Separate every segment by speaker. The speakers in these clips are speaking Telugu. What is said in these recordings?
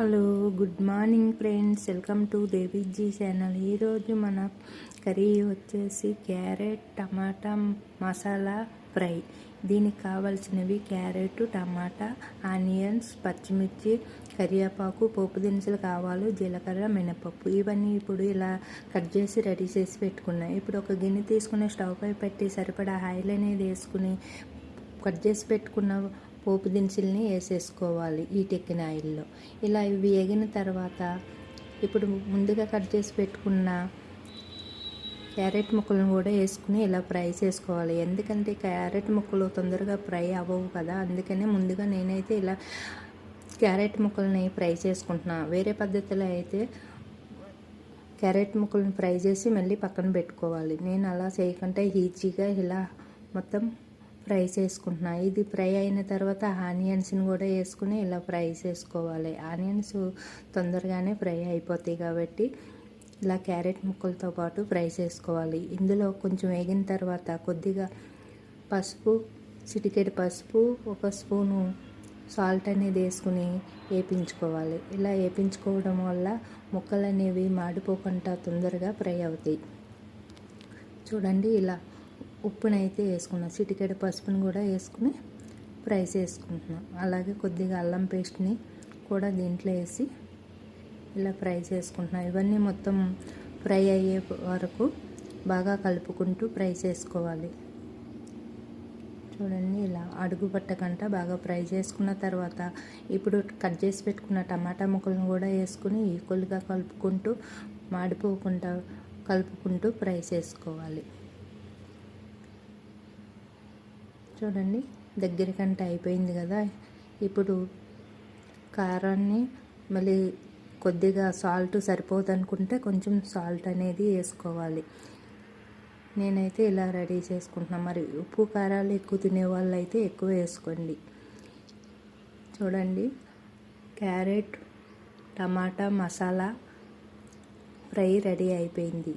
Speaker 1: Hello good morning friends. Welcome to Deviji channel. ఈరోజు మన కర్రీ వచ్చేసి క్యారెట్ టమాటా మసాలా ఫ్రై. దీనికి కావాల్సినవి క్యారెట్ టమాటా ఆనియన్స్ పచ్చిమిర్చి కరివేపాకు పోపు దినుసులు కావాలి జీలకర్ర మినపప్పు. ఇవన్నీ ఇప్పుడు ఇలా కట్ చేసి రెడీ చేసి పెట్టుకున్నాయి ఇప్పుడు ఒక గిన్నె తీసుకుని స్టవ్ పై పెట్టి సరిపడా ఆయిల్ అనేది వేసుకుని కట్ చేసి పెట్టుకున్న పోపు దినుసుల్ని వేసేసుకోవాలి ఈ టెక్కిన ఆయిల్లో. ఇలా ఇవి వేగిన తర్వాత ఇప్పుడు ముందుగా కట్ చేసి పెట్టుకున్న క్యారెట్ ముక్కలను కూడా వేసుకుని ఇలా ఫ్రై చేసుకోవాలి. ఎందుకంటే క్యారెట్ ముక్కలు తొందరగా ఫ్రై అవ్వవు కదా. అందుకనే ముందుగా నేనైతే ఇలా క్యారెట్ ముక్కల్ని ఫ్రై చేసుకుంటున్నా. వేరే పద్ధతిలో అయితే క్యారెట్ ముక్కలను ఫ్రై చేసి మళ్ళీ పక్కన పెట్టుకోవాలి. నేను అలా చేయకుండా ఈజీగా ఇలా మొత్తం ఫ్రై చేసుకుంటున్నా ఇది ఫ్రై అయిన తర్వాత ఆనియన్స్ని కూడా వేసుకుని ఇలా ఫ్రై చేసుకోవాలి ఆనియన్స్ తొందరగానే ఫ్రై అయిపోతాయి కాబట్టి ఇలా క్యారెట్ ముక్కలతో పాటు ఫ్రై చేసుకోవాలి ఇందులో కొంచెం వేగిన తర్వాత కొద్దిగా పసుపు చిటికెడు పసుపు ఒక స్పూను సాల్ట్ అనేది వేసుకుని వేపించుకోవాలి. ఇలా వేపించుకోవడం వల్ల ముక్కలు అనేవి మాడిపోకుండా తొందరగా ఫ్రై అవుతాయి. చూడండి ఇలా ఉప్పునైతే వేసుకున్నాం. చిటికెడ పసుపుని కూడా వేసుకుని ఫ్రై చేసుకుంటున్నాం అలాగే కొద్దిగా అల్లం పేస్ట్ని కూడా దీంట్లో వేసి ఇలా ఫ్రై చేసుకుంటున్నాం ఇవన్నీ మొత్తం ఫ్రై అయ్యే వరకు బాగా కలుపుకుంటూ ఫ్రై చేసుకోవాలి చూడండి ఇలా అడుగు పట్టకంట బాగా ఫ్రై చేసుకున్న తర్వాత ఇప్పుడు కట్ చేసి పెట్టుకున్న టమాటా ముక్కలను కూడా వేసుకుని ఈక్వల్గా కలుపుకుంటూ మాడిపోకుండా కలుపుకుంటూ ఫ్రై చేసుకోవాలి చూడండి దగ్గరికంటే అయిపోయింది కదా. ఇప్పుడు కారాన్ని మళ్ళీ కొద్దిగా సాల్ట్ సరిపోదు అనుకుంటే కొంచెం సాల్ట్ అనేది వేసుకోవాలి. నేనైతే ఇలా రెడీ చేసుకుంటున్నాను మరి ఉప్పు కారాలు ఎక్కువ తినే వాళ్ళు అయితే ఎక్కువ వేసుకోండి. చూడండి క్యారెట్ టమాటా మసాలా ఫ్రై రెడీ అయిపోయింది.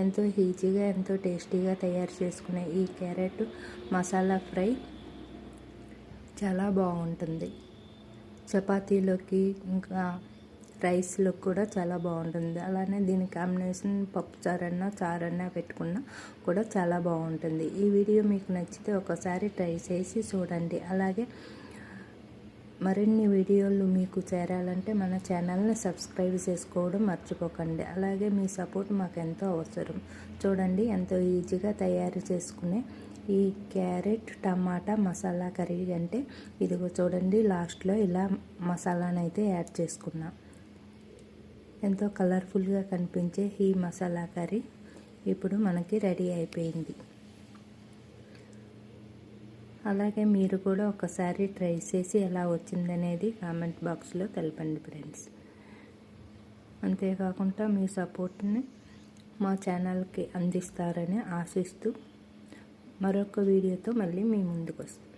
Speaker 1: ఎంతో ఈజీగా ఎంతో టేస్టీగా తయారు చేసుకునే ఈ క్యారెట్ మసాలా ఫ్రై చాలా బాగుంటుంది. చపాతీలోకి ఇంకా రైస్లో కూడా చాలా బాగుంటుంది. అలానే దీని కాంబినేషన్ పప్పు చారన్నా చారన్నా పెట్టుకున్నా కూడా చాలా బాగుంటుంది. ఈ వీడియో మీకు నచ్చితే ఒకసారి ట్రై చేసి చూడండి. అలాగే మరిన్ని వీడియోలు మీకు చేరాలంటే మన ఛానల్ని సబ్స్క్రైబ్ చేసుకోవడం మర్చిపోకండి. అలాగే మీ సపోర్ట్ మాకు ఎంతో అవసరం. చూడండి ఎంతో ఈజీగా తయారు చేసుకునే ఈ క్యారెట్ టమాటా మసాలా కర్రీ అంటే ఇదిగో చూడండి లాస్ట్లో ఇలా మసాలానైతే యాడ్ చేసుకున్నాం. ఎంతో కలర్ఫుల్గా కనిపించే ఈ మసాలా కర్రీ ఇప్పుడు మనకి రెడీ అయిపోయింది. అలాగే మీరు కూడా ఒకసారి ట్రై చేసి ఎలా వచ్చిందనేది కామెంట్ బాక్స్లో తెలపండి ఫ్రెండ్స్. అంతేకాకుండా మీ సపోర్ట్ని మా ఛానల్కి అందిస్తారని ఆశిస్తూ మరొక వీడియోతో మళ్ళీ మీ ముందుకు వస్తాం